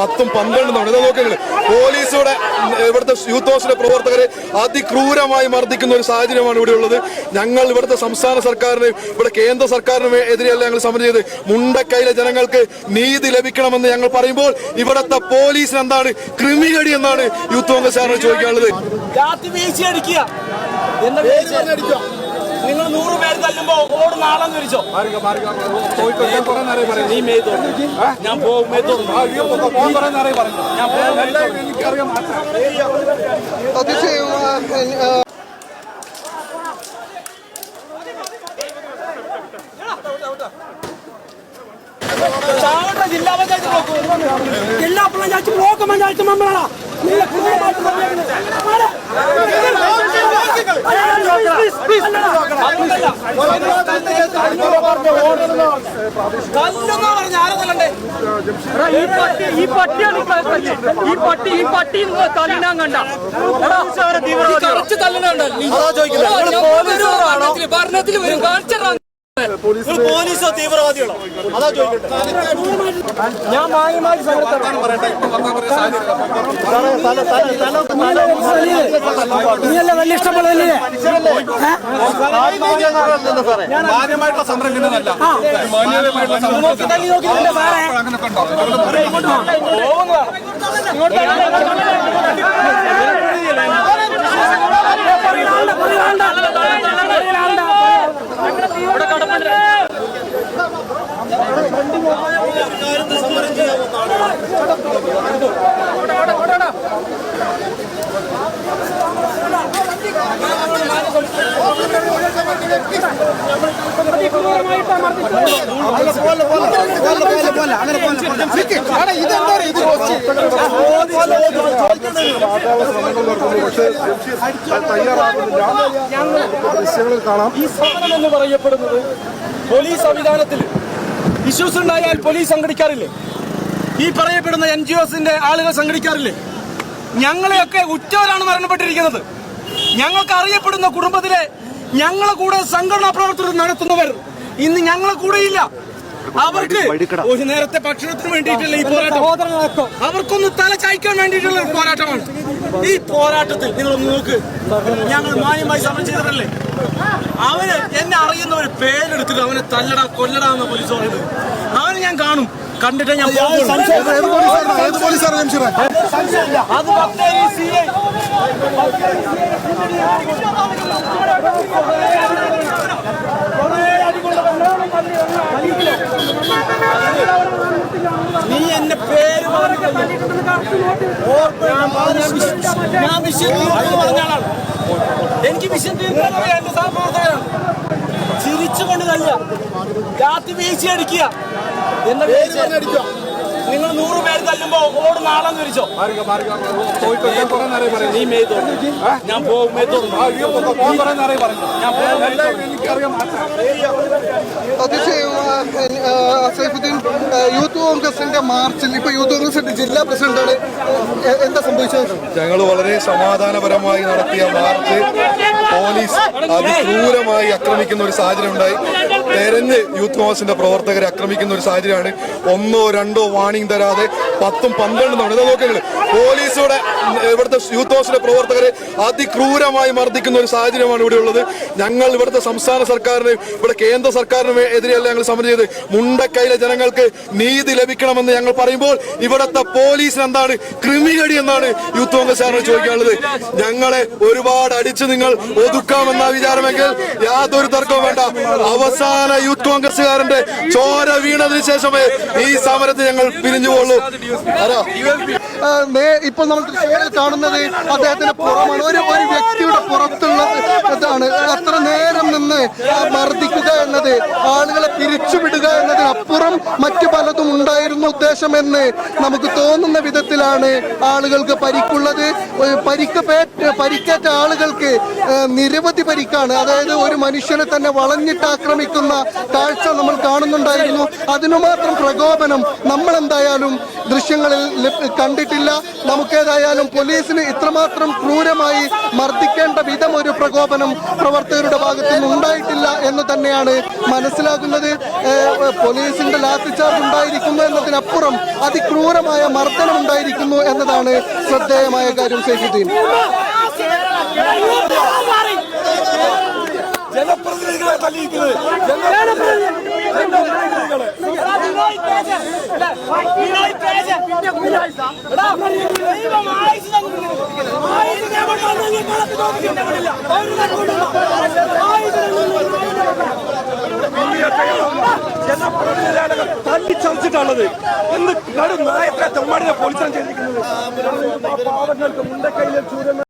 പത്തും പന്ത്രണ്ടും തവണ. ഇതാ നോക്കുന്നത് പോലീസുടെ ഇവിടുത്തെ യൂത്ത് ഹോസ്റ്റലെ പ്രവർത്തകരെ അതിക്രൂരമായി മർദ്ദിക്കുന്ന ഒരു സാഹചര്യമാണ് ഇവിടെ ഉള്ളത്. ഞങ്ങൾ ഇവിടുത്തെ സംസ്ഥാന സർക്കാരിനെയും ഇവിടെ കേന്ദ്ര സർക്കാരിനും എതിരെയല്ല ഞങ്ങൾ സമരം ചെയ്ത് മുണ്ടക്കൈയിലെ ജനങ്ങൾക്ക് നീതി ലഭിക്കണമെന്ന് ഞങ്ങൾ പറയുമ്പോൾ ഇവിടുത്തെ പോലീസിന് എന്താണ് ക്രിമികടി എന്നാണ് യൂത്ത് കോൺഗ്രസ് ചോദിക്കാനുള്ളത്. നിങ്ങൾ നൂറ് പേര് തല്ലുമ്പോ ഓട് നാളെന്ന് വിളിച്ചോ നീ മേത്തോ ഞാൻ പോകും മേത്തോ ഞാൻ പോകും ജില്ലാ പഞ്ചായത്ത് നോക്കൂ ജില്ലാ പഞ്ചായത്ത് ബ്ലോക്ക് പഞ്ചായത്ത് മെമ്പറാണ് ഈ പട്ടി ഈ പട്ടിയാണ് ഈ പട്ടി ഈ പട്ടി തല്ലിനാൻ കണ്ട കറച്ച് തല്ലണുണ്ടോ ഭരണത്തിൽ വരും കാണിച്ചാ പോലീസോ തീവ്രവാദികളോ അതാ ചോദിക്കട്ടെ ഞാൻ മാന്യമായി നീയല്ലേ വലിയ ഇഷ്ടപ്പെടുന്നില്ലേ മാന്യമായിട്ടുള്ള സമരം ഇന്നതല്ല എന്ന് പറയപ്പെടുന്നത് പോലീസ് സംവിധാനത്തിൽ ഇഷ്യൂസ് ഉണ്ടായാൽ പോലീസ് സംഘടിക്കാറില്ലേ ഈ പറയപ്പെടുന്ന എൻ ജി ഒസിന്റെ ആളുകൾ സംഘടിക്കാറില്ലേ ഞങ്ങളെയൊക്കെ ഉറ്റവരാണ് മരണപ്പെട്ടിരിക്കുന്നത്. ഞങ്ങൾക്ക് അറിയപ്പെടുന്ന കുടുംബത്തിലെ ഞങ്ങളെ കൂടെ സംഘടനാ പ്രവർത്തനം നടത്തുന്നവർ ഇന്ന് ഞങ്ങളെ കൂടെയില്ല അവർക്ക് ഒരു നേരത്തെ ഭക്ഷണത്തിന് വേണ്ടിയിട്ടുള്ള ഈ പോരാട്ടം അവർക്കൊന്ന് തല ചായ്ക്കാൻ വേണ്ടിയിട്ടുള്ള പോരാട്ടമാണ്. ഈ പോരാട്ടത്തിൽ നിങ്ങൾ നോക്ക്. ഞങ്ങൾ മാന്യമായി സമരം ചെയ്തതല്ലേ? അവന് എന്നെ അറിയുന്ന ഒരു പേരെടുത്തിട്ട് അവനെ തല്ലടാ കൊല്ലടാ എന്ന പോലീസ് പറയുന്നത്. അവനെ ഞാൻ കാണും. കണ്ടിട്ട് ഞാൻ. അത്. നീ എന്നെ പേര് ഞാൻ വിഷയം ഞാൻ വിശ്വസിക്കുന്നു പറഞ്ഞ ആളാണ്. എനിക്ക് വിഷയം തീർക്കാൻ എന്റെ സഹപ്രവർത്തകരാണ്. ചിരിച്ചുകൊണ്ട് വീശി രാത്രി വീഴ്ച അടിക്കുക. എന്താ വീഴ്ച. നിങ്ങൾ നൂറ് പേര് തല്ലുമ്പോ ഓട് നാളെന്ന് വിളിച്ചോ. നീ മേത്തോ ഞാൻ പോകും മേത്തോ ഞാൻ പോകും അതിശയം സൈഫുദ്ദീൻ യൂത്ത് കോൺഗ്രസിന്റെ മാർച്ചിൽ ഇപ്പൊ യൂത്ത് കോൺഗ്രസിന്റെ ജില്ലാ പ്രസിഡന്റാണ്. എന്താ സംഭവിച്ചത്? ഞങ്ങൾ വളരെ സമാധാനപരമായി നടത്തിയ മാർച്ച് പോലീസ് അതിക്രൂരമായി ആക്രമിക്കുന്ന ഒരു സാഹചര്യം ഉണ്ടായി തെരഞ്ഞ് യൂത്ത് കോൺഗ്രസിന്റെ പ്രവർത്തകരെ ആക്രമിക്കുന്ന ഒരു സാഹചര്യമാണ്. ഒന്നോ രണ്ടോ വാണിംഗ് തരാതെ പത്തും പന്ത്രണ്ടും തവണ. ഇതാ നോക്കുന്നത് പോലീസുടെ ഇവിടുത്തെ യൂത്ത് കോൺഗ്രസിന്റെ പ്രവർത്തകരെ അതിക്രൂരമായി മർദ്ദിക്കുന്ന ഒരു സാഹചര്യമാണ് ഇവിടെ ഉള്ളത്. ഞങ്ങൾ ഇവിടുത്തെ സംസ്ഥാന സർക്കാരിന് ഇവിടെ കേന്ദ്ര സർക്കാരിന് എതിരെയല്ല ഞങ്ങൾ സമരം ചെയ്ത് മുണ്ടക്കൈയിലെ ജനങ്ങൾക്ക് നീതി ലഭിക്കണമെന്ന് ഞങ്ങൾ പറയുമ്പോൾ ഇവിടുത്തെ പോലീസിന് എന്താണ് ക്രിമികടി എന്നാണ് യൂത്ത് കോൺഗ്രസ് ചോദിക്കാനുള്ളത്. ഞങ്ങളെ ഒരുപാട് അടിച്ച് നിങ്ങൾ ഒതുക്കാമെന്ന വിചാരമെങ്കിൽ യാതൊരു തർക്കവും വേണ്ട. അവസാന യൂത്ത് കോൺഗ്രസുകാരന്റെ ചോര വീണതിന് ശേഷമേ ഈ സമരത്തിൽ ഞങ്ങൾ പിരിഞ്ഞു പോകുള്ളൂ ഇപ്പോൾ നമ്മൾ കാണുന്നത് അദ്ദേഹത്തിന്റെ പുറമാണ്. ഒരു ഒരു വ്യക്തിയുടെ പുറത്തുള്ള ഇതാണ്. അത്ര നേരം നിന്ന് മർദ്ദിക്കുക എന്നത് ആളുകളെ പിരിച്ചുവിടുക എന്നതിനപ്പുറം മറ്റു പലതും ഉണ്ടായിരുന്നു ഉദ്ദേശമെന്ന് നമുക്ക് തോന്നുന്ന വിധത്തിലാണ് ആളുകൾക്ക് പരിക്കുള്ളത്. പരിക്കപ്പേറ്റ പരിക്കേറ്റ ആളുകൾക്ക് നിരവധി പരിക്കാണ്. അതായത് ഒരു മനുഷ്യനെ തന്നെ വളഞ്ഞിട്ട് ആക്രമിക്കുന്ന കാഴ്ച നമ്മൾ കാണുന്നുണ്ടായിരുന്നു. അതിനു മാത്രം പ്രകോപനം നമ്മൾ എന്തായാലും ദൃശ്യങ്ങളിൽ കണ്ടിട്ടുണ്ട് ഉണ്ടായിട്ടില്ല നമുക്കേതായാലും പോലീസിന് ഇത്രമാത്രം ക്രൂരമായി മർദ്ദിക്കേണ്ട വിധം ഒരു പ്രകോപനം പ്രവർത്തകരുടെ ഭാഗത്തു നിന്ന് ഉണ്ടായിട്ടില്ല എന്ന് തന്നെയാണ് മനസ്സിലാക്കുന്നത് പോലീസിന്റെ ലാത്തി ചാർജ് ഉണ്ടായിരിക്കുന്നു എന്നതിനപ്പുറം അതിക്രൂരമായ മർദ്ദനം ഉണ്ടായിരിക്കുന്നു എന്നതാണ് ശ്രദ്ധേയമായ കാര്യം സൈഫുദ്ദീൻ ജനപ്രതിനിധികളെ തല്ലിയിരിക്കുന്നത്. ജനപ്രതിനിധികളെ. തല്ലിച്ചതച്ചിട്ടുള്ളത് എന്ന് കടും നായത്ര തെമ്മാടിനെ പോലീസാണ് ചെയ്തിരിക്കുന്നത്. പാവങ്ങൾക്ക് മുണ്ടക്കൈയിലെ ചൂരന്മാർ